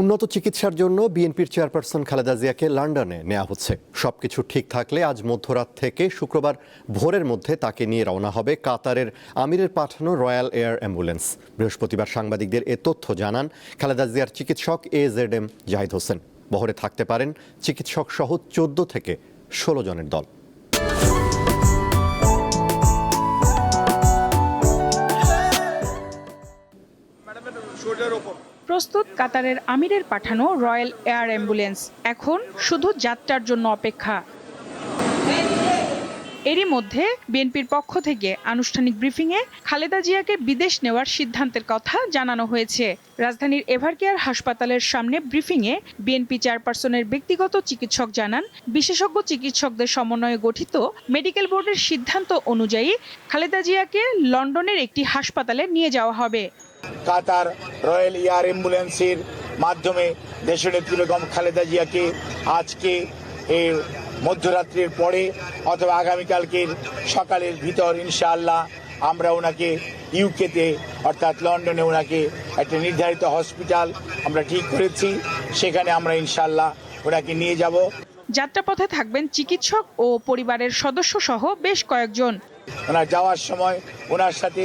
উন্নত চিকিৎসার জন্য বিএনপির চেয়ারপারসন খালেদা জিয়াকে লন্ডনে নেওয়া হচ্ছে। সবকিছু ঠিক থাকলে আজ মধ্যরাত থেকে শুক্রবার ভোরের মধ্যে তাকে নিয়ে রওনা হবে কাতারের আমিরের পাঠানো রয়্যাল এয়ার অ্যাম্বুলেন্স। বৃহস্পতিবার সাংবাদিকদের এ তথ্য জানান খালেদা জিয়ার চিকিৎসক A Z M Zahid Hossain. বহরে থাকতে পারেন চিকিৎসক সহ চোদ্দ থেকে ষোলো জনের দল। প্রস্তুত কাতারের আমিরের পাঠানো রয়্যাল এয়ার অ্যাম্বুলেন্স। এখন শুধু যাত্রার জন্য অপেক্ষা। এরই মধ্যে বিএনপির পক্ষ থেকে আনুষ্ঠানিক ব্রিফিংয়ে খালেদা জিয়াকে বিদেশ নেওয়ার সিদ্ধান্তের কথা জানানো হয়েছে। রাজধানীর এভারকেয়ার হাসপাতালের সামনে ব্রিফিংয়ে বিএনপি চেয়ারপারসনের ব্যক্তিগত চিকিৎসক জানান, বিশেষজ্ঞ চিকিৎসকদের সমন্বয়ে গঠিত মেডিকেল বোর্ডের সিদ্ধান্ত অনুযায়ী খালেদা জিয়াকে লন্ডনের একটি হাসপাতালে নিয়ে যাওয়া হবে। কাতার রয়্যাল এয়ার অ্যাম্বুলেন্সের মাধ্যমে দেশনেত্রী বেগম খালেদা জিয়াকে আজকে এই মধ্যরাত্রির পরে অথবা আগামীকালকের সকালের ভিতর ইনশাআল্লাহ আমরা ওনাকে ইউকেতে অর্থাৎ লন্ডনে ওনাকে একটা নির্ধারিত হসপিটাল আমরা ঠিক করেছি। সেখানে আমরা ইনশাআল্লাহ ওনাকে নিয়ে যাব। যাত্রাপথে থাকবেন চিকিৎসক ও পরিবারের সদস্য সহ বেশ কয়েকজন। ওনার যাওয়ার সময় ওনার সাথে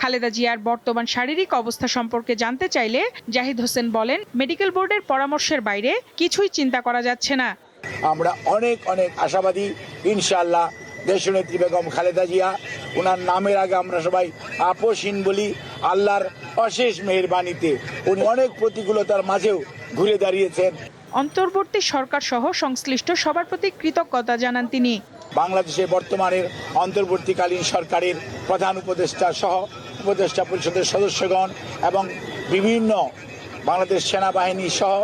খালেদা জিয়ার বর্তমান শারীরিক অবস্থা সম্পর্কে জানতে চাইলে জাহিদ হোসেন বলেন মেডিকেল বোর্ডের পরামর্শের বাইরে কিছুই চিন্তা করা যাচ্ছে না। আমরা অনেক অনেক আশাবাদী ইনশাআল্লাহ দেশনেত্রী বেগম খালেদা জিয়া ওনার নামের আগে আমরা সবাই আপোষহীন বলি আল্লাহর অশেষ মেহেরবানিতে উনি অনেক প্রতিকূলতার মাঝেও ঘুরে দাঁড়িয়েছেন। অন্তর্বর্তী সরকার সহ সংশ্লিষ্ট সবার প্রতি কৃতজ্ঞতা জানান তিনি। বাংলাদেশে বর্তমানের অন্তর্বর্তীকালীন সরকারের প্রধান উপদেষ্টা সহ উপদেষ্টা পরিষদের সদস্যগণ এবং বিভিন্ন বাংলাদেশ সেনাবাহিনী সহ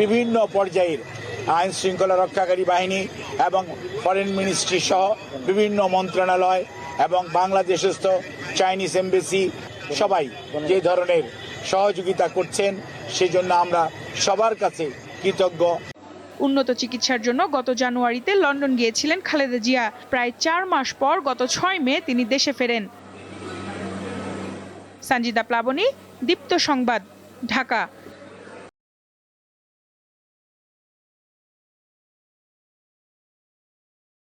বিভিন্ন পর্যায়ের আইন শৃঙ্খলা রক্ষাকারী বাহিনী এবং ফরেন মিনিস্ট্রি সহ বিভিন্ন মন্ত্রণালয় এবং বাংলাদেশস্থ চাইনিজ এমবেসি সবাই যে ধরনের সহযোগিতা করছেন, সেজন্য আমরা সবার কাছে কৃতজ্ঞ। উন্নত চিকিৎসার জন্য গত জানুয়ারিতে লন্ডন গিয়েছিলেন খালেদা জিয়া। প্রায় চার মাস পর গত ছয় মে তিনি দেশে ফেরেন। সঞ্জিদা প্লাবনী দীপ্ত সংবাদ ঢাকা।